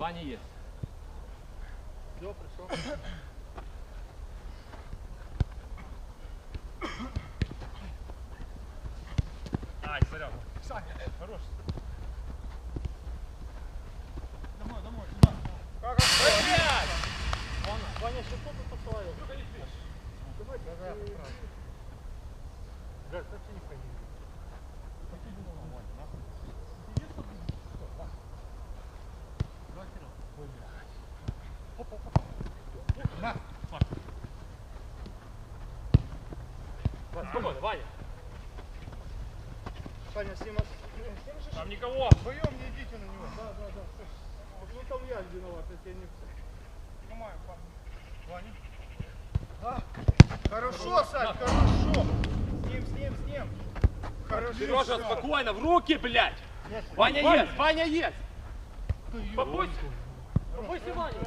Ваня есть. Все, пришел. Ай, заряд. Хорош. Домой, домой, сюда. Блядь! Ваня, что тут поставил? Давай, давай. Жаль, как ты не ходил? Спокойно, Ваня. Саня, с ним ос- Там никого. Вдвоем не идите на него. Да, да, да. Ну там я виноват, я тебе не... Снимаю, Ваня. А, хорошо, Сань, хорошо. С ним, с ним, с ним. Хорошо. Сережа, спокойно, в руки, блядь! Нет, Ваня Ваня. есть, Ваня есть! Побудь! Побудь, Ваня!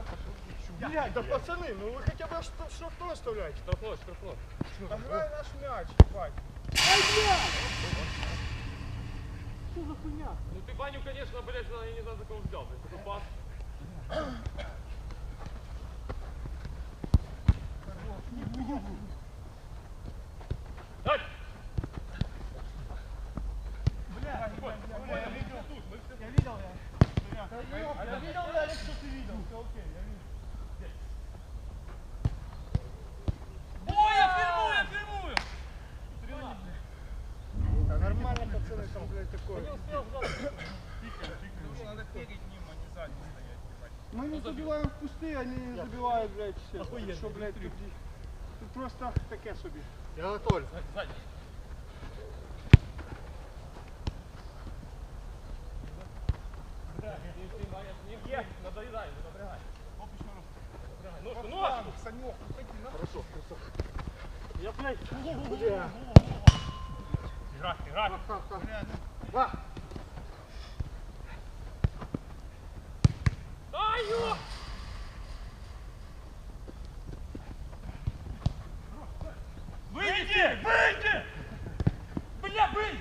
Блядь, да пацаны, ну вы хотя бы что- что-то оставляете. Штрафной, штрафной. Играй наш мяч, Вань. Что за хуйня? Ну ты Ваню, конечно, блядь, я не знаю, за кого взял. блядь, такой пас. Дай! Бля, Спокойно, спокойно, мы все тут, мы все я видел, я. Я видел, я Алекс, что ты видел. Все окей, я видел. Ой, я фильмую, я фильмую! Да нормально, пацаны, там, блядь, такое. Мы не забиваем в пустые, они забивают, блядь, все. Что, блядь, тут, тут просто таке собі. Я готовлю. Сзади. Є, надоїдай, не напрягай. Напрягай. Ножку, ножку! Санек, уходи, на. Хорошо, хорошо. Я, блядь, играй. Ва. Ай, ё! Выйди! Выйди! Бля, выйди!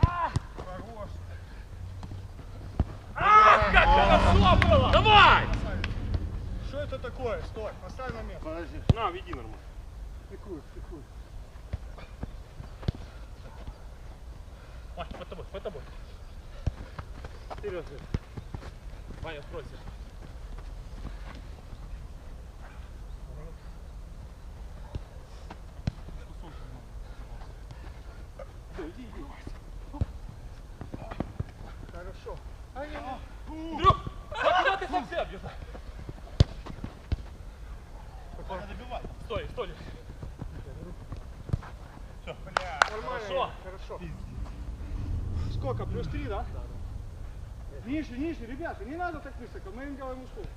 Хорош. А, как хорошо было! Давай! Что это такое? Стой, поставь на место. Подожди. На, веди нормально. Пикуй, пикуй. Вань, под тобой, под тобой. Вперед. Ваня, откройся. Хорошо. Друг, а куда ты совсем бежал? Стой, стой. Все. Нормально. Хорошо. Хорошо. Сколько? Плюс три, да? Да, да. Ниже, ниже, ребята, не надо так высоко, мы им делаем услугу.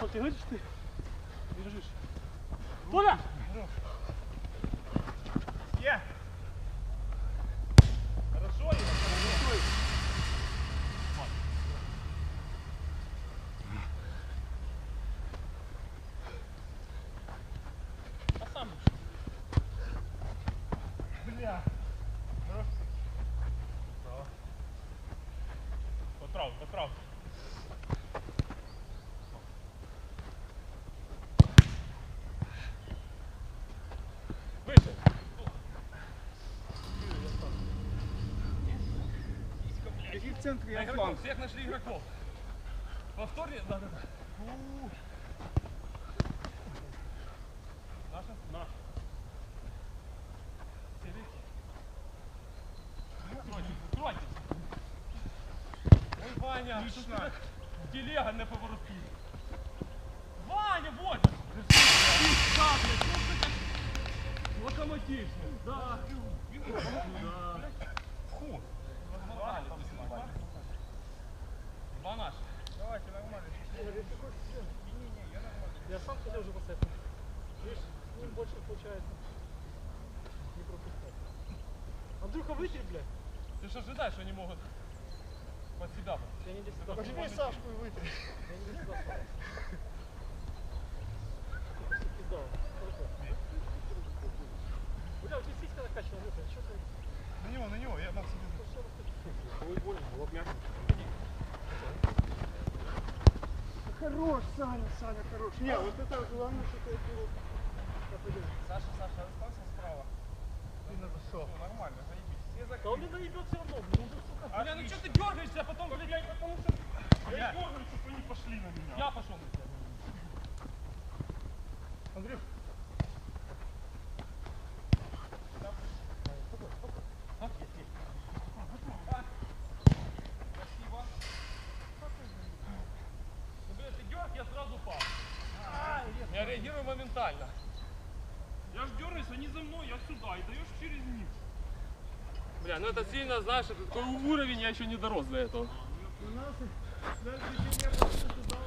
Вот, ты видишь ты? Держишь. Толя! Я. Хорошо, Ива, хорошо. А сам Бля. Выше. Иди в центре, я всех нашли игроков. Повторе, да, да, да. Ваня, так телега не поворотки. Ваня, вот! Локомотив. Да. Фу. Два наших. Давайте, нормально. Я сам хотел уже поставить. Видишь, с ним больше получается не пропускать. Андрюха, вытри, блядь. Ты же ожидаешь, что они могут под себя. Возьми Сашку и. Я не Да. Бля, у тебя сиська накачана, ну что ты? На него, на него, я дам себе. Ой, больно, вот мягко. Хорош, Саня, Саня, хорош. Не, вот это главное, что ты было. Саша, Саша, остался справа. Ты нашел. Ну, нормально, заебись. Да он мне наебет все равно, ну. Бля, ну что ты дергаешься, а потом, блядь, потому что... Я дергаю, чтобы они пошли на меня. Я пошел на тебя. Андрюх, Спасибо. Ну, блядь, ты дерг, я сразу пал. Я моментально. Я ж дернусь, они за мной, я сюда, и даешь через них. Бля, ну это сильно, знаешь, это такой уровень, я еще не дорос до этого. у нас дальше